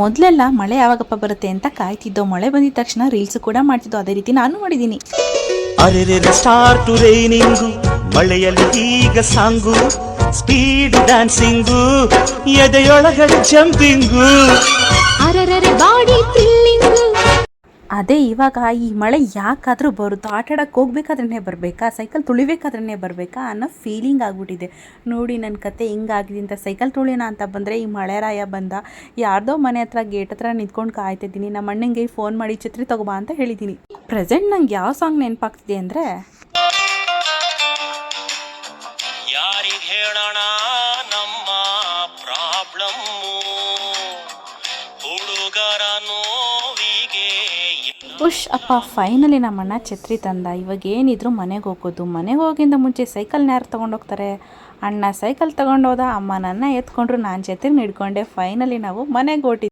ಮೊದಲೆಲ್ಲ ಮಳೆ ಯಾವಾಗಪ್ಪ ಬರುತ್ತೆ ಅಂತ ಕಾಯ್ತಿದ್ದೋ, ಮಳೆ ಬಂದಿದ ತಕ್ಷಣ ರೀಲ್ಸ್ ಕೂಡ ಮಾಡ್ತಿದ್ದೋ, ಅದೇ ರೀತಿ ನಾನು ಮಾಡಿದ್ದೀನಿ. ಮಳೆಯಲ್ಲಿ ಈಗ ಸಾಂಗು ಸ್ಪೀಡ್ ಡ್ಯಾನ್ಸಿಂಗು ಎದೆಯೊಳಗಡೆ ಜಂಪಿಂಗು ಅದೇ ಇವಾಗ ಈ ಮಳೆ ಯಾಕಾದರೂ ಬರುತ್ತೋ, ಆಟ ಆಡೋಕ್ಕೆ ಹೋಗ್ಬೇಕಾದ್ರೇ ಬರಬೇಕಾ? ಸೈಕಲ್ ತುಳಿಬೇಕಾದ್ರೇ ಬರಬೇಕಾ? ಅನ್ನೋ ಫೀಲಿಂಗ್ ಆಗಿಬಿಟ್ಟಿದೆ. ನೋಡಿ ನನ್ನ ಕತೆ ಹಿಂಗಾಗಿದೆ ಅಂತ ಸೈಕಲ್ ತುಳಿಯೋಣ ಅಂತ ಬಂದರೆ ಈ ಮಳೆ ರಾಯ ಬಂದ. ಯಾರ್ದೋ ಮನೆ ಹತ್ರ, ಗೇಟ್ ಹತ್ರ ನಿಂತ್ಕೊಂಡು ಕಾಯ್ತಿದ್ದೀನಿ ನಮ್ಮ ಅಣ್ಣಂಗೆ ಫೋನ್ ಮಾಡಿ ಛತ್ರಿ ತಗೋಬಾ ಅಂತ ಹೇಳಿದ್ದೀನಿ. ಪ್ರೆಸೆಂಟ್ ನಂಗೆ ಯಾವ ಸಾಂಗ್ ನೆನಪಾಗ್ತಿದೆ ಅಂದರೆ ಯಾರಿಗ್ ಉಶ್ ಅಪ್ಪ ಫೈನಲಿ ನಮ್ಮಣ್ಣ ಛತ್ರಿ ತಂದ. ಇವಾಗ ಏನಿದ್ರು ಮನೆಗೆ ಹೋಗೋದು. ಮನೆಗೆ ಹೋಗಿಂದ ಮುಂಚೆ ಸೈಕಲ್ನ ಯಾರು ತೊಗೊಂಡೋಗ್ತಾರೆ ಅಣ್ಣ ಸೈಕಲ್ ತೊಗೊಂಡೋದ ಅಮ್ಮ ನನ್ನ ಎತ್ಕೊಂಡ್ರು, ನಾನು ಛತ್ರಿನ ಹಿಡ್ಕೊಂಡೆ. ಫೈನಲಿ ನಾವು ಮನೆಗೆ ಹೊಟ್ಟಿದ್ವಿ